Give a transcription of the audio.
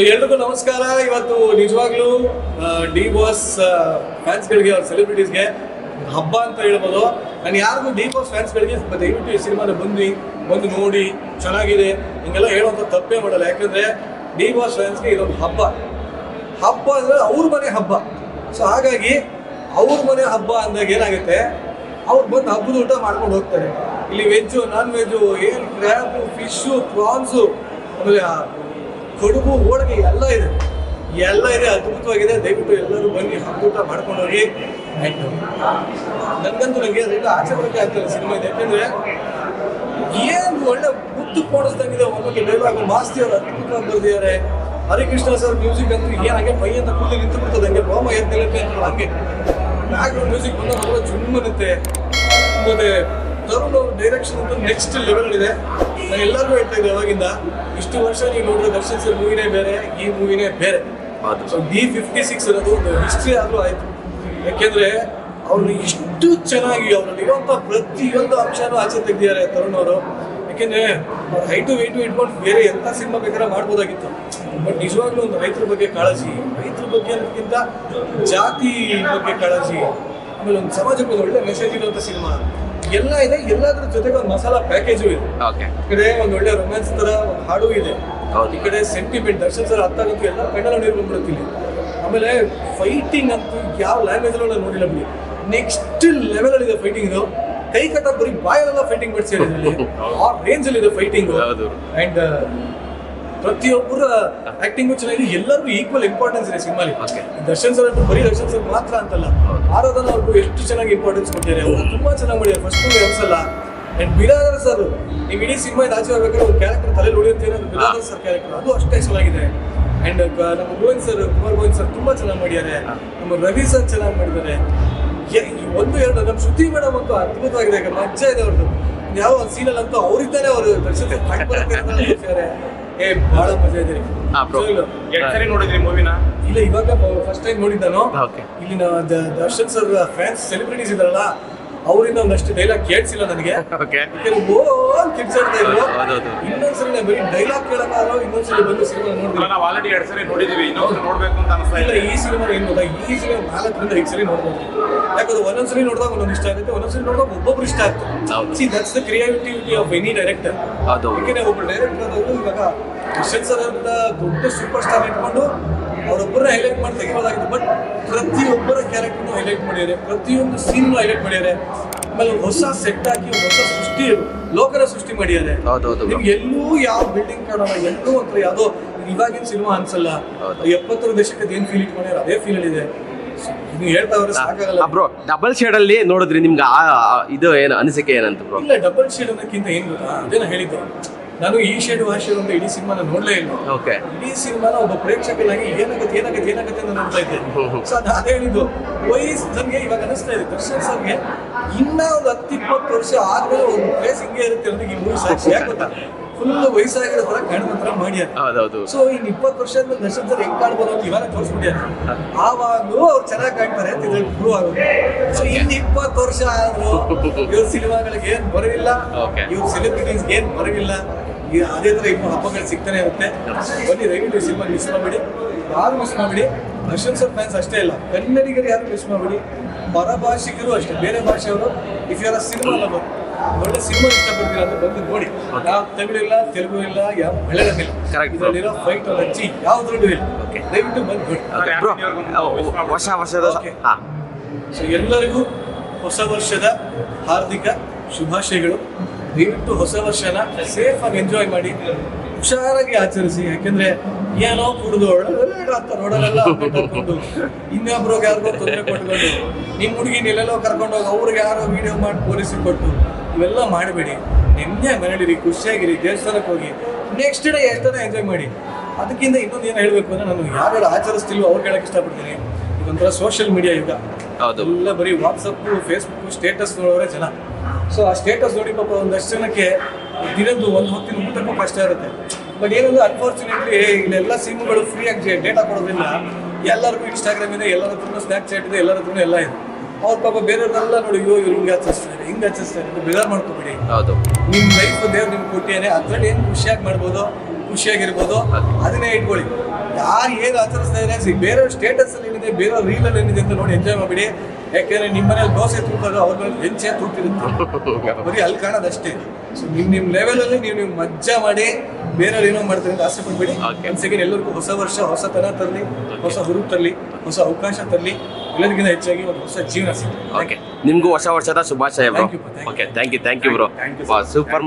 ಎಲ್ರಿಗೂ ನಮಸ್ಕಾರ. ಇವತ್ತು ನಿಜವಾಗ್ಲೂ ಡಿ ಬಾಸ್ ಫ್ಯಾನ್ಸ್ಗಳಿಗೆ ಅವ್ರ ಸೆಲೆಬ್ರಿಟೀಸ್ಗೆ ಹಬ್ಬ ಅಂತ ಹೇಳ್ಬೋದು. ನಾನು ಯಾರಿಗೂ ಡಿ ಬಾಸ್ ಫ್ಯಾನ್ಸ್ಗಳಿಗೆ ದಯವಿಟ್ಟು ಈ ಸಿನಿಮಾನ ಬಂದು ಬಂದು ನೋಡಿ, ಚೆನ್ನಾಗಿದೆ. ಹಿಂಗೆಲ್ಲ ಹೇಳುವಂಥ ತಪ್ಪೇ ಮಾಡಲ್ಲ. ಯಾಕಂದ್ರೆ ಡಿ ಬಾಸ್ ಫ್ಯಾನ್ಸ್ಗೆ ಇದೊಂದು ಹಬ್ಬ. ಹಬ್ಬ ಅಂದ್ರೆ ಅವ್ರ ಮನೆ ಹಬ್ಬ. ಸೊ ಹಾಗಾಗಿ ಅವ್ರ ಮನೆ ಹಬ್ಬ ಅಂದಾಗ ಏನಾಗುತ್ತೆ? ಅವ್ರು ಬಂದು ಹಬ್ಬದ ಊಟ ಮಾಡ್ಕೊಂಡು ಹೋಗ್ತಾರೆ. ಇಲ್ಲಿ ವೆಜ್ಜು ನಾನ್ ವೆಜ್ಜು ಏನು ಕ್ರ್ಯಾಬು ಫಿಶು ಪ್ರಾನ್ಸು ಆಮೇಲೆ ಕಡುಬು ಹೋಳಿಗೆ ಎಲ್ಲ ಇದೆ. ಎಲ್ಲ ಇದೆ, ಅದ್ಭುತವಾಗಿದೆ. ದಯವಿಟ್ಟು ಎಲ್ಲರೂ ಬನ್ನಿ ಹಬ್ಬ ಮಾಡ್ಕೊಂಡು ಹೋಗಿ ಆಯ್ತು. ನನಗಂತೂ ನನಗೆ ಅದರಿಂದ ಆಚೆ ಬರೋಕೆ ಆಗ್ತದೆ ಸಿನಿಮಾ ಇದೆ. ಯಾಕಂದ್ರೆ ಏನು ಒಳ್ಳೆ ಮುತ್ತು ಕೋಣಿಸ್ದಂಗಿದೆ ಒಂದೊಂದು ಡೈಲಾಗ್ ಮಾಸ್ತಿ ಅವರು ಅದ್ಭುತವಾಗಿ ಬರೆದಿದ್ದಾರೆ. ಹರಿಕೃಷ್ಣ ಸರ್ ಮ್ಯೂಸಿಕ್ ಅಂತೂ ಏನು ಹಾಗೆ ಪೈ ಅಂತ ಕೂತು ನಿಂತು ಬಿಡ್ತದೆ ಹಂಗೆ ರೋಮ ಎದ್ದು ಹಾಗೆ. ಬ್ಯಾಕ್ಗ್ರೌಂಡ್ ಮ್ಯೂಸಿಕ್ ಬಂದ ಜುಮ್ಮನುತ್ತೆ ಮತ್ತೆ ತರುಣ್ ಅವ್ರ ಡೈರೆಕ್ಷನ್ ಅಂತೂ ನೆಕ್ಸ್ಟ್ ಲೆವೆಲ್ ಇದೆ. ನಾನು ಎಲ್ಲರಿಗೂ ಹೇಳ್ತಾ ಇದ್ದೆ ಅವಾಗಿಂದ ಇಷ್ಟು ವರ್ಷ ನೀವು ನೋಡಿದ್ರೆ ದರ್ಶನ್ ಸರ್ ಮೂವಿನೇ ಬೇರೆ ಈ ಮೂವಿನೇ ಬೇರೆ. ಸೊ ಡಿ ಫಿಫ್ಟಿ ಸಿಕ್ಸ್ ಅನ್ನೋದು ಒಂದು ಹಿಸ್ಟ್ರಿ ಆದರೂ ಆಯ್ತು. ಯಾಕೆಂದ್ರೆ ಅವ್ರು ಇಷ್ಟು ಚೆನ್ನಾಗಿ ಅವರಲ್ಲಿರುವಂಥ ಪ್ರತಿಯೊಂದು ಅಂಶನೂ ಆಚೆ ತೆಗ್ದಿದ್ದಾರೆ ತರುಣ್ ಅವರು. ಯಾಕೆಂದ್ರೆ ಅವ್ರ ಹೈಟು ವೆಯ್ಟು ಇಟ್ಕೊಂಡು ಬೇರೆ ಎಂಥ ಸಿನಿಮಾ ಬೇಕಾದ್ರೆ ಮಾಡ್ಬೋದಾಗಿತ್ತು. ಬಟ್ ನಿಜವಾಗ್ಲೂ ಒಂದು ರೈತರ ಬಗ್ಗೆ ಕಾಳಜಿ ರೈತರ ಬಗ್ಗೆ ಅನ್ನೋದಕ್ಕಿಂತ ಜಾತಿ ಬಗ್ಗೆ ಕಾಳಜಿ ಆಮೇಲೆ ಒಂದು ಸಮಾಜಕ್ಕೆ ಒಂದು ಒಳ್ಳೆ ಮೆಸೇಜ್ ಇರುವಂಥ ಸಿನಿಮಾ ಎಲ್ಲ ಇದೆ ಎಲ್ಲದ್ರ ಜೊತೆಗೆ ಒಂದು ಮಸಾಲಾ ಪ್ಯಾಕೇಜು ಇದೆ. ಓಕೆ ಈ ಕಡೆ ಒಂದು ಒಳ್ಳೆ ರೊಮ್ಯಾನ್ಸ್ ತರ ಒಂದು ಹಾಡು ಇದೆ. ಹೌದು. ಈ ಕಡೆ ಸೆಂಟಿಮೆಂಟ್ ದರ್ಶನ್ ಸರ್ ಆಗುತ್ತೆ ಎಲ್ಲ ಕಣ್ಣಲ್ಲಿ ನೀರು ಇಲ್ಲಿ. ಆಮೇಲೆ ಫೈಟಿಂಗ್ ಅಂತೂ ಯಾವ ಲ್ಯಾಂಗ್ವೇಜ್ ನಾನು ನೋಡಿಲ್ಲ ಬಿಡಿ. ನೆಕ್ಸ್ಟ್ ಲೆವೆಲ್ ಅಲ್ಲಿ ಇದೆ ಫೈಟಿಂಗ್ ಇದು. ಕೈ ಕಟ್ಟ ಬರೀ ಬಾಯಲ್ಲೆಲ್ಲ ಫೈಟಿಂಗ್ ಮಾಡಿಸಿದ್ರೆ ಆ ರೇಂಜ್ ಅಲ್ಲಿ ಇದೆ ಫೈಟಿಂಗ್ ಹೌದು. ಅಂಡ್ ಪ್ರತಿಯೊಬ್ಬರ ಆಕ್ಟಿಂಗ್ ಚೆನ್ನಾಗಿದೆ. ಎಲ್ಲರಿಗೂ ಈಕ್ವಲ್ ಇಂಪಾರ್ಟೆನ್ಸ್ ಇದೆ ಸಿನಿಮಾಲಿ. ದರ್ಶನ್ ಸರ್ ಅಂತೂ ಬರೀ ದರ್ಶನ್ ಸರ್ ಮಾತ್ರ ಅಂತಲ್ಲ. ಆರಾಧನ ಅವ್ರಿಗೂ ಎಷ್ಟು ಚೆನ್ನಾಗಿ ಇಂಪಾರ್ಟೆನ್ಸ್ ಕೊಟ್ಟಿದ್ದಾರೆ. ಅವರು ತುಂಬಾ ಚೆನ್ನಾಗಿ ಮಾಡಿದ್ದಾರೆ. ಫಸ್ಟ್ ಮೂವಿ ಅನ್ಸಲ್ಲ. ಅಂಡ್ ಬಿರಾದರ್ ಸರ್ ನೀವು ಇಡೀ ಸಿನಿಮಾ ಆಚೆ ಬರ್ಬೇಕಾದ್ರೆ ಒಂದು ಕ್ಯಾರೆಕ್ಟರ್ ತಲೆ ಉಳಿಯುತ್ತೆ ಅನ್ನೋದು ಬಿರಾದರ್ ಸರ್ ಕ್ಯಾರೆಕ್ಟರ್ ಅದು ಅಷ್ಟೇ ಚೆನ್ನಾಗಿದೆ ಅಂಡ್ ನಮ್ಮ ಗೋವಿಂದ್ ಸರ್ ಕುಮಾರ್ ಗೋವಿಂದ್ ಸರ್ ತುಂಬಾ ಚೆನ್ನಾಗಿ ಮಾಡಿದ್ದಾರೆ. ನಮ್ಮ ರವಿ ಸರ್ ಚೆನ್ನಾಗಿ ಮಾಡಿದ್ದಾರೆ. ಒಂದು ಎರಡು ನಮ್ಮ ಶ್ರುತಿ ಮೇಡಮ್ ಅಂತೂ ಅದ್ಭುತವಾಗಿದೆ. ಮಜ್ಜಾ ಇದೆ ಅವ್ರದ್ದು ಯಾವ ಒಂದು ಸೀನಲ್ಲಿ ಅಂತೂ ಅವ್ರಿದ್ದಾನೆ ಅವರು. ದರ್ಶನ್ ಏ ಬಹಳ ಮಜಾ ಇದೆ. ಆ bro. ನಿಜವಾಗ್ಲೂ. ಸರಿ ನೋಡಿದ್ರಿ ಮೂವಿನ ಇಲ್ಲ ಇವಾಗ ಫಸ್ಟ್ ಟೈಮ್ ನೋಡಿದ್ದಾನು. Okay. ಇಲ್ಲಿನ ದ- ದರ್ಶನ್ ಸರ್ ಫ್ಯಾನ್ಸ್ ಸೆಲೆಬ್ರಿಟೀಸ್ ಇದಾರಲ್ಲ ಅವರಿಂದ ಒಂದಷ್ಟು ಡೈಲಾಗ್ ಕೇಳಿಸಿಲ್ಲ ನನಗೆ. ಓಕೆ ಯಾಕಂದ್ರೆ ಓ ಅಂತ ಕಿರ್ಚಾಡ್ತಾ ಇದ್ರು. ಹೌದೌದು. ಇನ್ನೊಂದ್ಸರಿ ನಾನು ಬರೀ ಡೈಲಾಗ್ ಕೇಳೋಕ್ಕಾದ್ರೂ ಇನ್ನೊಂದ್ಸರಿ ಬಂದು ಸಿನಿಮಾ ನೋಡಿದ್ರೆ ನಾವು ಆಲ್ರೆಡಿ ಎರಡ್ ಸರಿ ನೋಡಿದೀವಿ. ಇನ್ನೊಂದು ನೋಡ್ಬೇಕು ಅಂತ ಅನಿಸ್ತಾ ಇಲ್ಲ ಈ ಸಿನಿಮಾ ಏನ್ ಗೊತ್ತಾ? ಈ ಸಿನಿಮಾ ನಾಲ್ಕರಿಂದ ಐದು ಸರಿ ನೋಡ್ಬೋದು. ಯಾಕಂದ್ರೆ ಒಂದೊಂದ್ಸರಿ ನೋಡಿದಾಗ ಒಂದೊಂದು ಇಷ್ಟ ಆಗುತ್ತೆ ಒಂದೊಂದ್ಸರಿ ನೋಡಿದಾಗ ಒಬ್ಬೊಬ್ರು ಇಷ್ಟ ಆಗ್ತದೆ. ಹೌದು. See that's the creativity of any director ಹೌದು. ಯಾಕೆಂದ್ರೆ ಒಬ್ಬ ಡೈರೆಕ್ಟರ್ ಆದವರು ಯಶವಂತ್ ಸರ್ ಅಂತ ದೊಡ್ಡ ಸೂಪರ್ ಸ್ಟಾರ್ ಇಟ್ಕೊಂಡು ಅವರೊಬ್ಬರ ಹೈಲೈಟ್ ಮಾಡಿ ತೆಗಿಬೋದಾಗಿತ್ತು. ಬಟ್ ಪ್ರತಿಯೊಬ್ಬರ ಕ್ಯಾರೆಕ್ಟರ್ನು ಹೈಲೈಟ್ ಮಾಡಿದ್ದಾರೆ. ಪ್ರತಿಯೊಂದು ಸೀನ್ ಹೈಲೈಟ್ ಮಾಡಿದ್ದಾರೆ. ಆಮೇಲೆ ಹೊಸ ಸೆಟ್ ಹಾಕಿ ಹೊಸ ಸೃಷ್ಟಿ ಲೋಕರ ಸೃಷ್ಟಿ ಮಾಡಿದ್ದಾರೆ. ಹೌದು, ಹೌದು. ನಿಮ್ಗೆ ಎಲ್ಲೂ ಯಾವ ಬಿಲ್ಡಿಂಗ್ ಕಾಣಲ್ಲ ಎಲ್ಲೂ ಅಂತ ಯಾವುದೋ ಇವಾಗಿನ ಸಿನಿಮಾ ಅನ್ಸಲ್ಲ. ಎಪ್ಪತ್ತರ ದಶಕದ ಏನ್ ಫೀಲ್ ಇಟ್ಕೊಂಡಿರೋ ಅದೇ ಫೀಲ್ ಇದೆ. ಬ್ರೋ ಡಬಲ್ ಶೇಡ್ ಅಲ್ಲಿ ನೋಡಿದ್ರಿ ನಿಮ್ಗೆ ಇದು ಏನು ಅನಿಸಿಕೆ ಏನಂತ ಬ್ರೋ ಇಲ್ಲ ಡಬಲ್ ಶೇಡ್ ಅನ್ನೋಕ್ಕಿಂತ ಏನ್ ಗೊತ್ತಾ? ಅದೇನ ಹೇಳಿದ್ದು. ನಾನು ಈ ಶೇಡ್ ಭಾಷೆ ಅಂತ ಇಡೀ ಸಿನಿಮಾನ ನೋಡ್ಲೇ ಇಲ್ಲ. ಓಕೆ ಇಡೀ ಸಿನಿಮಾನ ಒಬ್ಬ ಪ್ರೇಕ್ಷಕನಾಗಿ ಏನಾಗುತ್ತೆ ಏನಾಗುತ್ತೆ ಏನಾಗುತ್ತೆ ಅಂತ ನೋಡ್ತಾ ಇದ್ದೆ. ಸೊ ಅದು ಅದೇ ಹೇಳಿದ್ದು ವಯಸ್ ನನಗೆ ಇವಾಗ ಅನಿಸ್ತಾ ಇದೆ ದರ್ಶನ್ ಸರ್ಗೆ ಇನ್ನ ಒಂದು ಹತ್ತು ಇಪ್ಪತ್ತು ವರ್ಷ ಆದ್ಮೇಲೆ ಒಂದು ಪ್ಲೇಸ್ ಹಿಂಗೆ ಇರುತ್ತೆ ಅಂದ್ರೆ ಈ ಮೂವಿ ಸಾಕ್ಷಿ ಯಾಕೆ ಗೊತ್ತಾ? ಫುಲ್ ವಯಸ್ಸಾಗಿರೋ ತರ ಕಾಣುವ ತರ ಮಾಡ್ಯಾರ ಸೊ ಇನ್ ಇಪ್ಪತ್ತು ವರ್ಷ ಆದ್ಮೇಲೆ ದರ್ಶನ್ ಸರ್ ಹೆಂಗ್ ಕಾಣ್ಬೋದು ಅಂತ ಇವಾಗ ತೋರಿಸ್ಬಿಟ್ಟಾರೆ ಆವಾಗಲೂ ಅವ್ರು ಚೆನ್ನಾಗಿ ಕಾಣ್ತಾರೆ ಅಂತ ಇದ್ರಲ್ಲಿ ಪ್ರೂವ್ ಆಗುತ್ತೆ. ಸೊ ಇನ್ ಇಪ್ಪತ್ತು ವರ್ಷ ಆದ್ರೂ ಇವ್ರ ಸಿನಿಮಾಗಳಿಗೆ ಏನ್ ಬರವಿಲ್ಲ. ಇವ್ರ ಸೆಲೆಬ್ರಿಟೀಸ್ ಏನ್ ಬರವಿಲ್ಲ ಈ ಅದೇ ಥರ ಇನ್ನೂ ಹಬ್ಬಗಳು ಸಿಗ್ತಾನೆ ಇರುತ್ತೆ. ಬನ್ನಿ ದಯವಿಟ್ಟು ಈ ಸಿನಿಮಾ ಮಿಸ್ ಮಾಡಿಬಿಡಿ. ಯಾರು ಮಿಸ್ ಮಾಡಿಬಿಡಿ? ಅಶ್ವಿನ್ ಸರ್ ಫ್ಯಾನ್ಸ್ ಅಷ್ಟೇ ಇಲ್ಲ. ಕನ್ನಡಿಗರು ಯಾರು ಮಿಸ್ ಮಾಡಿಬಿಡಿ? ಪರಭಾಷಿಕರು ಅಷ್ಟೇ ಬೇರೆ ಭಾಷೆಯವರು. ಇಫ್ ಯಾರ ಸಿನಿಮಾ ಲವರ್ ಒಳ್ಳೆ ಸಿನಿಮಾ ಇಷ್ಟಪಡ್ತೀರಾ ಅಂತ ಬಂದು ನೋಡಿ. ಯಾವ ಇಲ್ಲ ತೆಲುಗು ಇಲ್ಲ ಯಾವ ಮಲಯಾಳಂ ಇಲ್ಲ. ಇದರಲ್ಲಿರೋ ಫೈಟ್ ಹಚ್ಚಿ ಯಾವ್ದ್ರಲ್ಲೂ ಇಲ್ಲ. ದಯವಿಟ್ಟು ಬಂದು ನೋಡಿ. ಹೊಸ ವರ್ಷದ Okay. ಹಾ. ಸೊ ಎಲ್ಲರಿಗೂ ಹೊಸ ವರ್ಷದ ಹಾರ್ದಿಕ ಶುಭಾಶಯಗಳು. ದಯವಿಟ್ಟು ಹೊಸ ವರ್ಷನ ಸೇಫ್ ಆಗಿ ಎಂಜಾಯ್ ಮಾಡಿ ಹುಷಾರಾಗಿ ಆಚರಿಸಿ. ಯಾಕೆಂದ್ರೆ ಏನೋ ಕುಡಿದು ಅಂತ ರೋಡಲ್ಲೆಲ್ಲ ಇನ್ನೊಬ್ರಿಗೆ ಯಾರಿಗೋ ತೊಂದರೆ ಕೊಟ್ಕೊಂಡು. ನಿಮ್ಮ ಹುಡುಗಿನ ಎಲ್ಲೆಲ್ಲೋ ಕರ್ಕೊಂಡು ಹೋಗಿ ಅವ್ರಿಗೆ ಯಾರೋ ವಿಡಿಯೋ ಮಾಡಿ ಪೊಲೀಸಿಗೆ ಕೊಟ್ಟು ಇವೆಲ್ಲ ಮಾಡಬೇಡಿ. ನಿನ್ನೆ ಮನೇಲಿರಿ ಖುಷಿಯಾಗಿರಿ ದೇವಸ್ಥಾನಕ್ಕೆ ಹೋಗಿ. ನೆಕ್ಸ್ಟ್ ಡೇ ಎಷ್ಟನ ಎಂಜಾಯ್ ಮಾಡಿ. ಅದಕ್ಕಿಂತ ಇನ್ನೊಂದು ಏನು ಹೇಳಬೇಕು ಅಂದ್ರೆ ನಾನು ಯಾರ್ಯಾರು ಆಚರಿಸ್ತಿಲ್ವೋ ಅವ್ರು ಹೇಳಕ್ಕೆ ಇಷ್ಟಪಡ್ತೀನಿ. ಇದೊಂಥರ ಸೋಷಿಯಲ್ ಮೀಡಿಯಾ ಯುಗ. ಎಲ್ಲ ಬರೀ ವಾಟ್ಸಪ್ ಫೇಸ್ಬುಕ್ ಸ್ಟೇಟಸ್ ನೋಡೋರೆ ಜನ. ಸೊ ಆ ಸ್ಟೇಟಸ್ ನೋಡಿ ಪಾಪ ಒಂದಷ್ಟು ಜನಕ್ಕೆ ದಿನದ್ದು ಒಂದು ಹೊತ್ತಿನ ಊಟಕ್ಕೂ ಕಷ್ಟ ಇರುತ್ತೆ. ಬಟ್ ಏನಂದ್ರೆ ಅನ್ಫಾರ್ಚುನೇಟ್ಲಿ ಇಲ್ಲೆಲ್ಲ ಸಿಮ್ಗಳು ಫ್ರೀ ಆಗಿ ಡೇಟಾ ಕೊಡೋದ್ರಿಂದ ಎಲ್ಲರಿಗೂ ಇನ್ಸ್ಟಾಗ್ರಾಮ್ ಇದೆ ಎಲ್ಲರ ಹತ್ರನೂ ಸ್ನ್ಯಾಪ್ಚಾಟ್ ಇದೆ ಎಲ್ಲರ ಹತ್ರನೂ ಎಲ್ಲ ಇದೆ. ಅವ್ರ ಪಾಪ ಬೇರೆಯವ್ರನ್ನೆಲ್ಲ ನೋಡಿ ಅಯ್ಯೋ ಇವ್ರು ಹಿಂಗೆ ಹಚ್ಚಿಸ್ತಾರೆ ಹಿಂಗೆ ಹಚ್ಚಿಸ್ತಾರೆ ಬೇಗ ಬೇಜಾರು ಮಾಡ್ಕೋಬೇಡಿ. ಹೌದು. ನಿಮ್ಮ ಲೈಫ್ ದೇವ್ರು ನಿಮ್ಗೆ ಕೊಟ್ಟಿಯಾನೆ ಅದ್ರಲ್ಲಿ ಏನು ಖುಷಿಯಾಗಿ ಮಾಡ್ಬೋದು? ಖುಷಿಯಾಗಿರ್ಬೋದು. ಅದನ್ನೇ ಇಟ್ಕೊಳ್ಳಿ. ಯಾರು ಏನು ಆಚರಿಸ್ತಾ ಇದ್ದಾರೆ ಬೇರೆಯವ್ರ ಬೇರೆ ಸ್ಟೇಟಸ್ ಅಲ್ಲಿ ಏನಿದೆ ಬೇರೆ ರೀಲ್ ಅಲ್ಲಿ ಏನಿದೆ ಅಂತ ನೋಡಿ ಎಂಜಾಯ್ ಮಾಡಿಬಿಡಿ. ಯಾಕೆಂದ್ರೆ ನಿಮ್ಮ ಮನೇಲಿ ದೋಸೆ ತೂಕೋದು ಅವ್ರ ಮೇಲೆ ಹೆಂಚೆ ಬರಿ ಬರೀ ಅಲ್ಲಿ ಕಾಣೋದಷ್ಟೇ ಸೊ ನಿಮ್ ನಿಮ್ ಲೆವೆಲ್ ಅಲ್ಲಿ ನೀವು ನೀವು ಮಜ್ಜಾ ಮಾಡಿ ಬೇರೆಯವ್ರು ಏನೋ ಮಾಡ್ತಾರೆ ಅಂತ ಆಸೆ ಪಡ್ಬೇಡಿ. ಸೆಕೆಂಡ್ ಎಲ್ಲರಿಗೂ ಹೊಸ ವರ್ಷ ಹೊಸತನ ತರಲಿ ಹೊಸ ಹುರುಪು ತರಲಿ ಹೊಸ ಅವಕಾಶ ತರಲಿ. ಎಲ್ಲರಿಗಿಂತ ಹೆಚ್ಚಾಗಿ ಒಂದು ಹೊಸ ಜೀವನ ಸಿಗ್ತದೆ ಓಕೆ ನಿಮ್ಗೂ ಹೊಸ ವರ್ಷದ ಶುಭಾಶಯ. Okay thank you thank you bro. Super